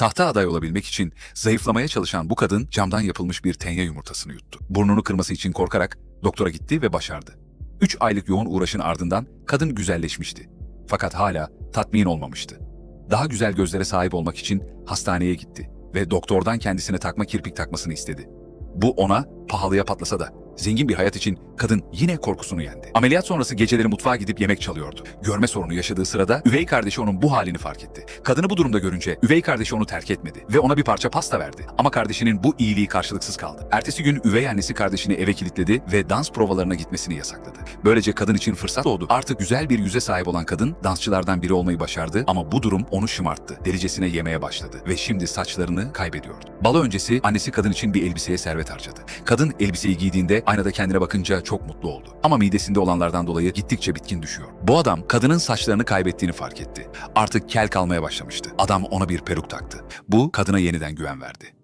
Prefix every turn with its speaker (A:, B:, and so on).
A: Tahta aday olabilmek için zayıflamaya çalışan bu kadın camdan yapılmış bir tenya yumurtasını yuttu. Burnunu kırması için korkarak doktora gitti ve başardı. 3 aylık yoğun uğraşın ardından kadın güzelleşmişti. Fakat hala tatmin olmamıştı. Daha güzel gözlere sahip olmak için hastaneye gitti ve doktordan kendisine takma kirpik takmasını istedi. Bu ona pahalıya patlasa da zengin bir hayat için kadın yine korkusunu yendi. Ameliyat sonrası geceleri mutfağa gidip yemek çalıyordu. Görme sorunu yaşadığı sırada üvey kardeşi onun bu halini fark etti. Kadını bu durumda görünce üvey kardeşi onu terk etmedi ve ona bir parça pasta verdi. Ama kardeşinin bu iyiliği karşılıksız kaldı. Ertesi gün üvey annesi kardeşini eve kilitledi ve dans provalarına gitmesini yasakladı. Böylece kadın için fırsat doğdu. Artık güzel bir yüze sahip olan kadın dansçılardan biri olmayı başardı ama bu durum onu şımarttı. Delicesine yemeye başladı ve şimdi saçlarını kaybediyordu. Balo öncesi annesi kadın için bir elbiseye servet harcadı. Kadın elbiseyi giydiğinde aynada kendine bakınca çok mutlu oldu. Ama midesinde olanlardan dolayı gittikçe bitkin düşüyor. Bu adam kadının saçlarını kaybettiğini fark etti. Artık kel kalmaya başlamıştı. Adam ona bir peruk taktı. Bu kadına yeniden güven verdi.